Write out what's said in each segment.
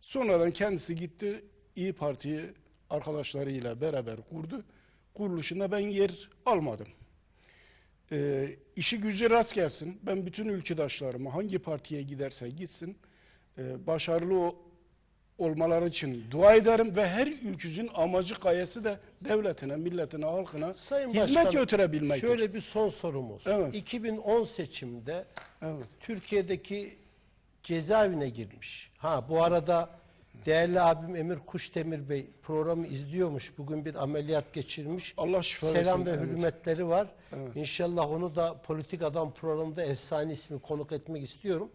Sonradan kendisi gitti İyi Parti'yi arkadaşlarıyla beraber kurdu. Kuruluşunda ben yer almadım. Ee, işi gücü rast gelsin. Ben bütün ülkedaşlarıma hangi partiye giderse gitsin e, başarılı olmaları için dua ederim ve her ülkücünün amacı gayesi de devletine, milletine, halkına Sayın hizmet Başkanım, götürebilmektir. Şöyle bir son sorumuz. Evet. 2010 seçimde Evet. Türkiye'deki cezaevine girmiş. Ha bu arada değerli abim Emir Kuşdemir Bey programı izliyormuş. Bugün bir ameliyat geçirmiş. Allah şifa Selam versin. ve Evet. hürmetleri var. İnşallah onu da Politik Adam programında efsane ismi konuk etmek istiyorum.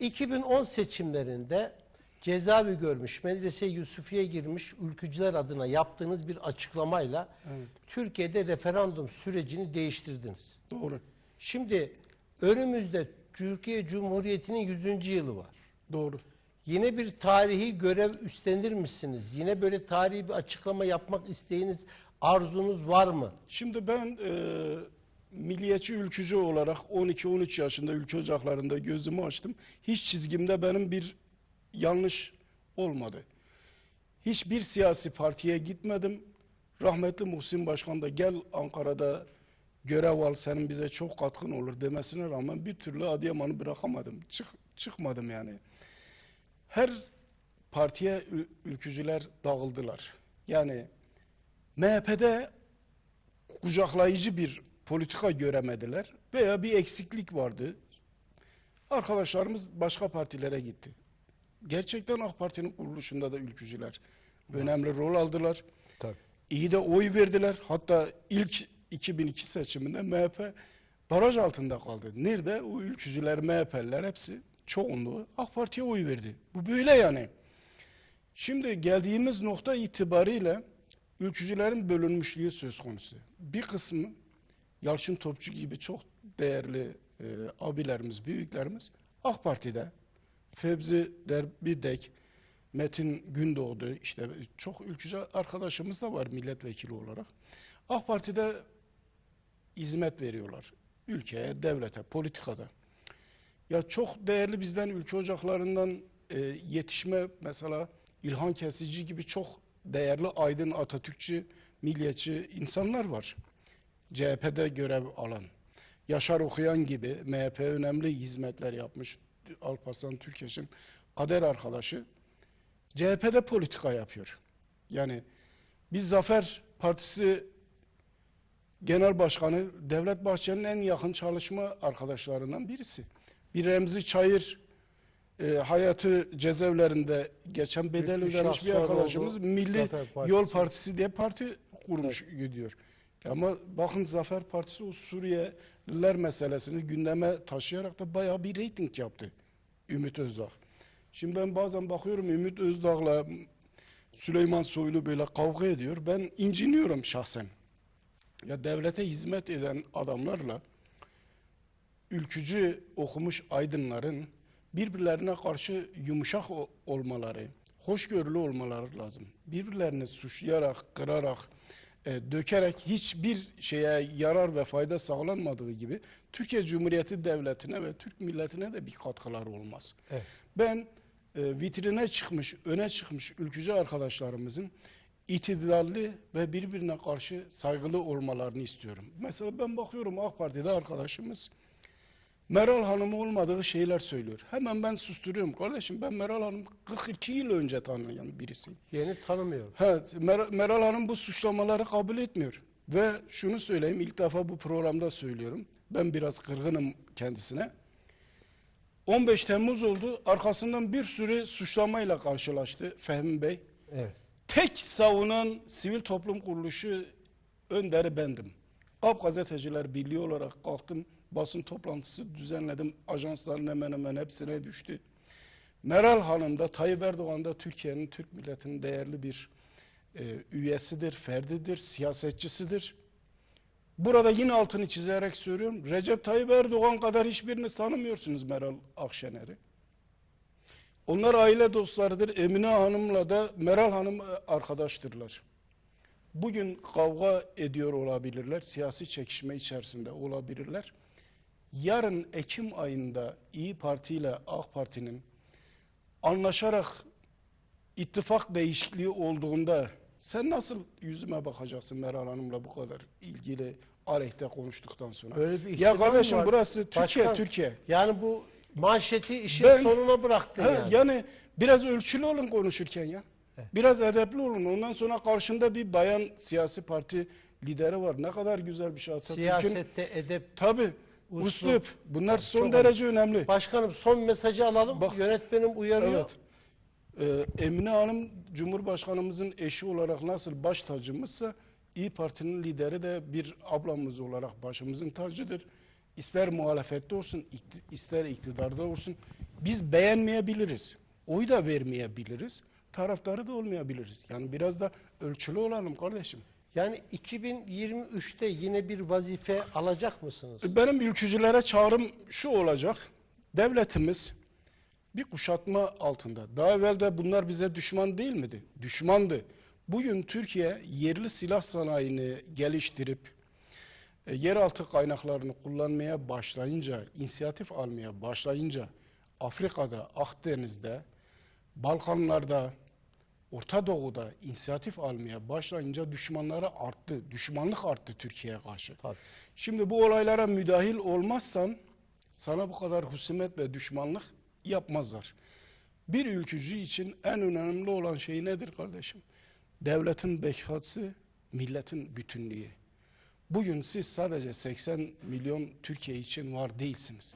2010 seçimlerinde cezaevi görmüş, Medrese Yusufiye girmiş ülkücüler adına yaptığınız bir açıklamayla Türkiye'de referandum sürecini değiştirdiniz. Doğru. Şimdi önümüzde Türkiye Cumhuriyeti'nin 100. yılı var. Doğru. Yine bir tarihi görev üstlenir misiniz? Yine böyle tarihi bir açıklama yapmak isteğiniz, arzunuz var mı? Şimdi ben e, milliyetçi ülkücü olarak 12-13 yaşında ülke ocaklarında gözümü açtım. Hiç çizgimde benim bir yanlış olmadı. Hiçbir siyasi partiye gitmedim. Rahmetli Muhsin Başkan da gel Ankara'da görev al senin bize çok katkın olur demesine rağmen bir türlü Adıyaman'ı bırakamadım. Çık, çıkmadım yani. Her partiye ül- ülkücüler dağıldılar. Yani MHP'de kucaklayıcı bir politika göremediler veya bir eksiklik vardı. Arkadaşlarımız başka partilere gitti. Gerçekten AK Parti'nin kuruluşunda da ülkücüler önemli rol aldılar. Tabii. İyi de oy verdiler. Hatta ilk 2002 seçiminde MHP baraj altında kaldı. Nerede? O ülkücüler, MHP'liler hepsi çoğunluğu AK Parti'ye oy verdi. Bu böyle yani. Şimdi geldiğimiz nokta itibariyle ülkücülerin bölünmüşlüğü söz konusu. Bir kısmı Yalçın Topçu gibi çok değerli e, abilerimiz, büyüklerimiz AK Parti'de. Fevzi Derbidek, Metin Gündoğdu işte çok ülkücü arkadaşımız da var milletvekili olarak. AK Parti'de hizmet veriyorlar ülkeye, devlete, politikada. Ya çok değerli bizden ülke ocaklarından e, yetişme mesela İlhan Kesici gibi çok değerli aydın Atatürkçü, milliyetçi insanlar var. CHP'de görev alan. Yaşar Okuyan gibi MHP önemli hizmetler yapmış. Alparslan Türkeş'in kader arkadaşı. CHP'de politika yapıyor. Yani biz Zafer Partisi Genel Başkanı Devlet Bahçeli'nin en yakın çalışma arkadaşlarından birisi. Bir Remzi Çayır e, hayatı cezaevlerinde geçen bedel ödemiş bir arkadaşımız oldu. Milli Partisi. Yol Partisi diye parti kurmuş gidiyor. Ama bakın Zafer Partisi o Suriyeliler meselesini gündeme taşıyarak da bayağı bir reyting yaptı Ümit Özdağ. Şimdi ben bazen bakıyorum Ümit Özdağ'la Süleyman Soylu böyle kavga ediyor. Ben inciniyorum şahsen. Ya devlete hizmet eden adamlarla ülkücü okumuş aydınların birbirlerine karşı yumuşak olmaları, hoşgörülü olmaları lazım. Birbirlerini suçlayarak, kırarak, e, dökerek hiçbir şeye yarar ve fayda sağlanmadığı gibi Türkiye Cumhuriyeti Devleti'ne ve Türk milletine de bir katkıları olmaz. Evet. Ben e, vitrine çıkmış, öne çıkmış ülkücü arkadaşlarımızın itidalli ve birbirine karşı saygılı olmalarını istiyorum. Mesela ben bakıyorum AK Parti'de arkadaşımız Meral Hanım olmadığı şeyler söylüyor. Hemen ben susturuyorum. Kardeşim ben Meral Hanım 42 yıl önce tanıyan birisiyim. Yeni tanımıyorum. Evet, Mer- Meral Hanım bu suçlamaları kabul etmiyor. Ve şunu söyleyeyim, ilk defa bu programda söylüyorum. Ben biraz kırgınım kendisine. 15 Temmuz oldu, arkasından bir sürü suçlamayla karşılaştı Fehmi Bey. Evet. Tek savunan sivil toplum kuruluşu önderi bendim. AP Gazeteciler Birliği olarak kalktım, basın toplantısı düzenledim. Ajansların hemen hemen hepsine düştü. Meral Hanım da Tayyip Erdoğan da Türkiye'nin, Türk milletinin değerli bir e, üyesidir, ferdidir, siyasetçisidir. Burada yine altını çizerek söylüyorum. Recep Tayyip Erdoğan kadar hiçbiriniz tanımıyorsunuz Meral Akşener'i. Onlar aile dostlarıdır. Emine Hanım'la da Meral Hanım arkadaştırlar. Bugün kavga ediyor olabilirler. Siyasi çekişme içerisinde olabilirler. Yarın Ekim ayında İyi Parti ile AK Parti'nin anlaşarak ittifak değişikliği olduğunda sen nasıl yüzüme bakacaksın Meral Hanım'la bu kadar ilgili aleyhte konuştuktan sonra? Öyle bir ya kardeşim var. burası Türkiye, Başkan, Türkiye. Yani bu manşeti işin Ben- sonuna bıraktın Ha, yani. yani biraz ölçülü olun konuşurken ya. Biraz edepli olun. Ondan sonra karşında bir bayan siyasi parti lideri var. Ne kadar güzel bir şey Atatürk'ün. Siyasette edep. Tabii. Uslup. Uslup. Bunlar son Çok derece önemli. Başkanım son mesajı alalım. Bak- Yönetmenim uyarıyor. Evet. Ee, Emine Hanım Cumhurbaşkanımızın eşi olarak nasıl baş tacımızsa İyi Parti'nin lideri de bir ablamız olarak başımızın tacıdır. İster muhalefette olsun, ister iktidarda olsun. Biz beğenmeyebiliriz. Oy da vermeyebiliriz. Taraftarı da olmayabiliriz. Yani biraz da ölçülü olalım kardeşim. Yani 2023'te yine bir vazife alacak mısınız? Benim ülkücülere çağrım şu olacak. Devletimiz bir kuşatma altında. Daha evvel de bunlar bize düşman değil miydi? Düşmandı. Bugün Türkiye yerli silah sanayini geliştirip e, yeraltı kaynaklarını kullanmaya başlayınca, inisiyatif almaya başlayınca Afrika'da, Akdeniz'de, Balkanlarda, Orta Doğu'da inisiyatif almaya başlayınca düşmanları arttı. Düşmanlık arttı Türkiye'ye karşı. Tabii. Şimdi bu olaylara müdahil olmazsan sana bu kadar husumet ve düşmanlık yapmazlar. Bir ülkücü için en önemli olan şey nedir kardeşim? Devletin bekası, milletin bütünlüğü. Bugün siz sadece 80 milyon Türkiye için var değilsiniz.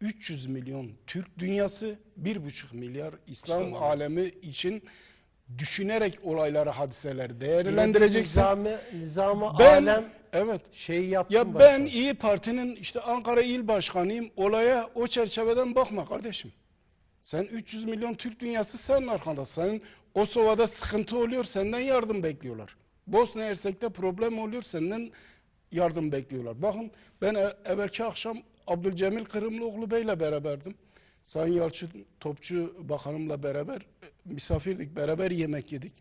300 milyon Türk dünyası, 1,5 milyar İslam alemi için düşünerek olayları, hadiseleri değerlendireceksin. Nizami, nizamı Ben, alem evet, şey yaptım. ya ben başkanım. İyi Parti'nin işte Ankara İl Başkanıyım. Olaya o çerçeveden bakma kardeşim. Sen 300 milyon Türk dünyası senin arkanda. Senin Kosova'da sıkıntı oluyor, senden yardım bekliyorlar. Bosna Hersek'te problem oluyor, senden yardım bekliyorlar. Bakın ben e- evvelki akşam Abdülcemil Kırımlıoğlu Bey'le beraberdim. Sayın Yalçın Topçu Bakanımla beraber e, misafirdik, beraber yemek yedik.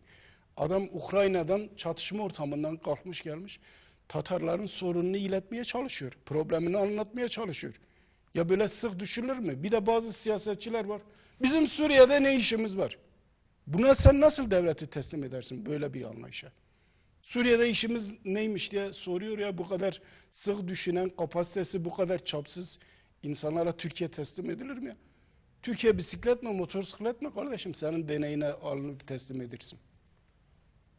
Adam Ukrayna'dan çatışma ortamından kalkmış gelmiş. Tatarların sorununu iletmeye çalışıyor. Problemini anlatmaya çalışıyor. Ya böyle sık düşülür mü? Bir de bazı siyasetçiler var. Bizim Suriye'de ne işimiz var? Buna sen nasıl devleti teslim edersin böyle bir anlayışa? Suriye'de işimiz neymiş diye soruyor ya bu kadar sık düşünen kapasitesi bu kadar çapsız insanlara Türkiye teslim edilir mi ya? Türkiye bisiklet mi motosiklet mi kardeşim senin deneyine alınıp teslim edilsin.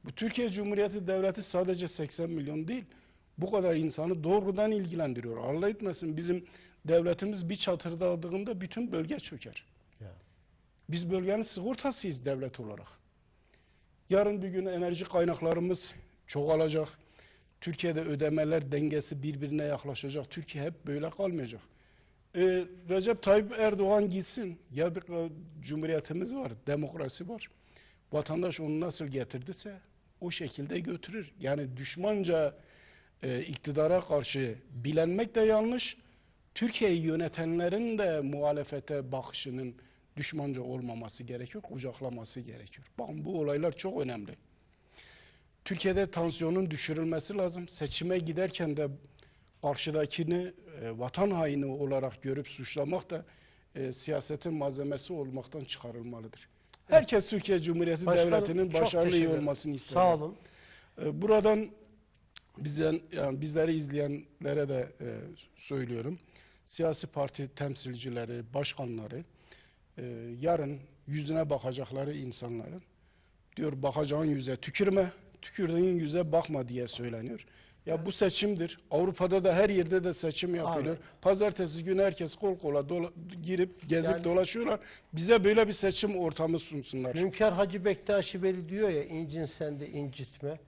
Bu Türkiye Cumhuriyeti Devleti sadece 80 milyon değil. Bu kadar insanı doğrudan ilgilendiriyor. Allah etmesin bizim devletimiz bir çatırda aldığında bütün bölge çöker. Biz bölgenin sigortasıyız devlet olarak. Yarın bir gün enerji kaynaklarımız çoğalacak. Türkiye'de ödemeler dengesi birbirine yaklaşacak. Türkiye hep böyle kalmayacak. Ee, Recep Tayyip Erdoğan gitsin. Ya bir e, cumhuriyetimiz var, demokrasi var. Vatandaş onu nasıl getirdiyse o şekilde götürür. Yani düşmanca e, iktidara karşı bilenmek de yanlış. Türkiye'yi yönetenlerin de muhalefete bakışının düşmanca olmaması gerekiyor, kucaklaması gerekiyor. Bakın bu olaylar çok önemli. Türkiye'de tansiyonun düşürülmesi lazım. Seçime giderken de karşıdakini e, vatan haini olarak görüp suçlamak da e, siyasetin malzemesi olmaktan çıkarılmalıdır. Herkes Türkiye Cumhuriyeti Başkanım, Devleti'nin başarılı iyi olmasını ister. Sağ olun. E, Buradan bizden yani bizleri izleyenlere de e, söylüyorum. Siyasi parti temsilcileri, başkanları e, yarın yüzüne bakacakları insanların diyor bakacağın yüze tükürme, tükürdüğün yüze bakma diye söyleniyor. Ya bu seçimdir. Avrupa'da da her yerde de seçim yapılıyor. Pazartesi günü herkes kol kola dola- girip gezip Yani- dolaşıyorlar. Bize böyle bir seçim ortamı sunsunlar. Hünkar Hacı Bektaşi Veli diyor ya incin sen de incitme.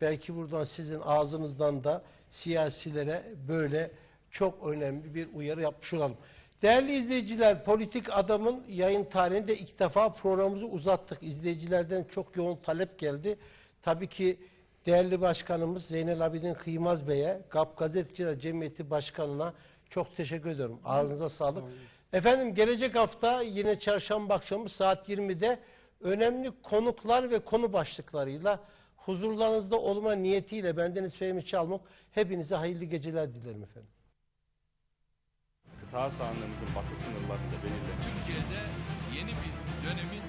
Belki buradan sizin ağzınızdan da siyasilere böyle çok önemli bir uyarı yapmış olalım. Değerli izleyiciler, Politik Adam'ın yayın tarihinde ilk defa programımızı uzattık. İzleyicilerden çok yoğun talep geldi. Tabii ki değerli başkanımız Zeynel Abidin Kıymaz Bey'e, GAP Gazeteciler Cemiyeti Başkanı'na çok teşekkür ediyorum. Ağzınıza sağlık. Efendim gelecek hafta yine çarşamba akşamı saat 20'de önemli konuklar ve konu başlıklarıyla huzurlarınızda olma niyetiyle bendeniz Fehmi Çalmuk hepinize hayırlı geceler dilerim efendim. Kıta sahanlığımızın batı sınırlarında belirlenen Türkiye'de yeni bir dönemi